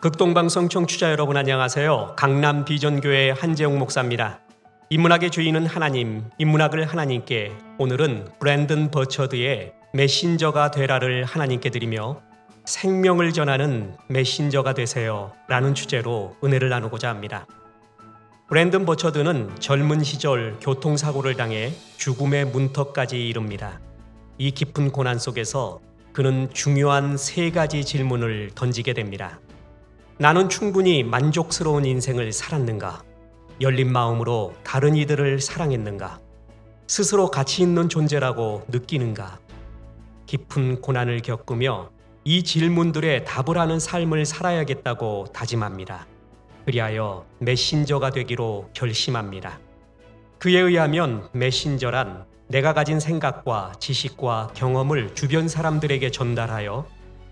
극동방송 청취자 여러분 안녕하세요. 강남 비전교회 한재웅 목사입니다. 인문학의 주인은 하나님, 인문학을 하나님께 오늘은 브랜든 버처드의 메신저가 되라를 하나님께 드리며 생명을 전하는 메신저가 되세요 라는 주제로 은혜를 나누고자 합니다. 브랜든 버처드는 젊은 시절 교통사고를 당해 죽음의 문턱까지 이릅니다. 이 깊은 고난 속에서 그는 중요한 세 가지 질문을 던지게 됩니다. 나는 충분히 만족스러운 인생을 살았는가? 열린 마음으로 다른 이들을 사랑했는가? 스스로 가치 있는 존재라고 느끼는가? 깊은 고난을 겪으며 이 질문들에 답을 하는 삶을 살아야겠다고 다짐합니다. 그리하여 메신저가 되기로 결심합니다. 그에 의하면 메신저란 내가 가진 생각과 지식과 경험을 주변 사람들에게 전달하여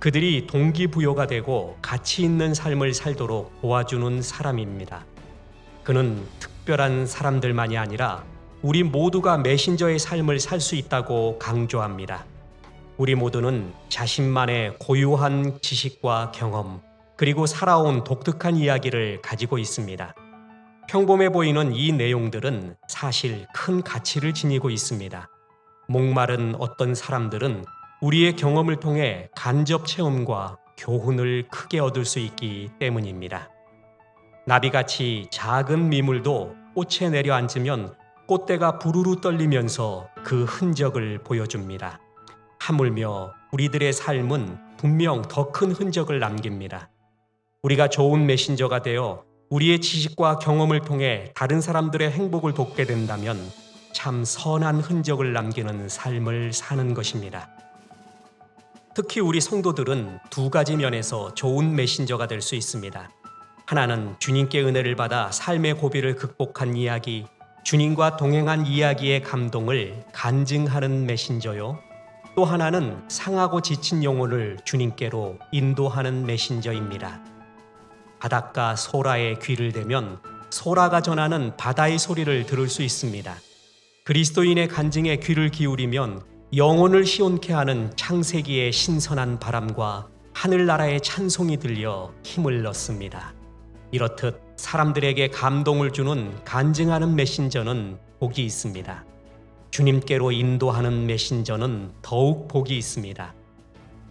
그들이 동기부여가 되고 가치 있는 삶을 살도록 도와주는 사람입니다. 그는 특별한 사람들만이 아니라 우리 모두가 메신저의 삶을 살 수 있다고 강조합니다. 우리 모두는 자신만의 고유한 지식과 경험, 그리고 살아온 독특한 이야기를 가지고 있습니다. 평범해 보이는 이 내용들은 사실 큰 가치를 지니고 있습니다. 목마른 어떤 사람들은 우리의 경험을 통해 간접 체험과 교훈을 크게 얻을 수 있기 때문입니다. 나비같이 작은 미물도 꽃에 내려앉으면 꽃대가 부르르 떨리면서 그 흔적을 보여줍니다. 하물며 우리들의 삶은 분명 더 큰 흔적을 남깁니다. 우리가 좋은 메신저가 되어 우리의 지식과 경험을 통해 다른 사람들의 행복을 돕게 된다면 참 선한 흔적을 남기는 삶을 사는 것입니다. 특히 우리 성도들은 두 가지 면에서 좋은 메신저가 될 수 있습니다. 하나는 주님께 은혜를 받아 삶의 고비를 극복한 이야기, 주님과 동행한 이야기의 감동을 간증하는 메신저요. 또 하나는 상하고 지친 영혼을 주님께로 인도하는 메신저입니다. 바닷가 소라의 귀를 대면 소라가 전하는 바다의 소리를 들을 수 있습니다. 그리스도인의 간증에 귀를 기울이면 영혼을 시원케 하는 창세기의 신선한 바람과 하늘나라의 찬송이 들려 힘을 얻습니다. 이렇듯 사람들에게 감동을 주는 간증하는 메신저는 복이 있습니다. 주님께로 인도하는 메신저는 더욱 복이 있습니다.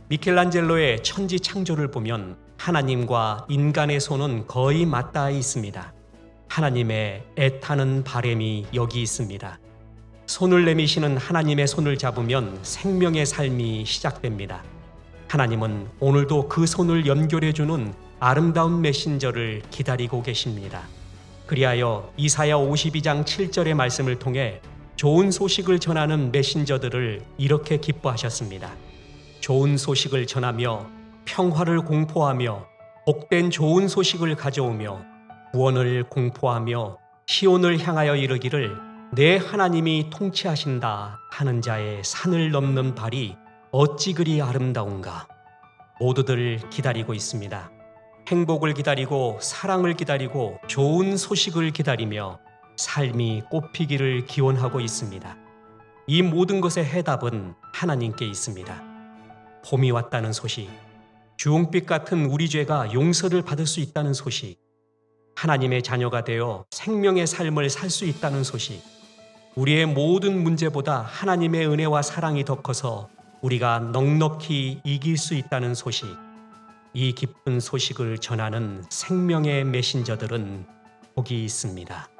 미켈란젤로의 천지 창조를 보면 하나님과 인간의 손은 거의 맞닿아 있습니다. 하나님의 애타는 바램이 여기 있습니다. 손을 내미시는 하나님의 손을 잡으면 생명의 삶이 시작됩니다. 하나님은 오늘도 그 손을 연결해주는 아름다운 메신저를 기다리고 계십니다. 그리하여 이사야 52장 7절의 말씀을 통해 좋은 소식을 전하는 메신저들을 이렇게 기뻐하셨습니다. 좋은 소식을 전하며 평화를 공포하며 복된 좋은 소식을 가져오며 구원을 공포하며 시온을 향하여 이르기를 내 하나님이 통치하신다 하는 자의 산을 넘는 발이 어찌 그리 아름다운가 모두들 기다리고 있습니다. 행복을 기다리고 사랑을 기다리고 좋은 소식을 기다리며 삶이 꽃피기를 기원하고 있습니다. 이 모든 것의 해답은 하나님께 있습니다. 봄이 왔다는 소식, 주홍빛 같은 우리 죄가 용서를 받을 수 있다는 소식, 하나님의 자녀가 되어 생명의 삶을 살 수 있다는 소식, 우리의 모든 문제보다 하나님의 은혜와 사랑이 더 커서 우리가 넉넉히 이길 수 있다는 소식, 이 기쁜 소식을 전하는 생명의 메신저들은 복이 있습니다.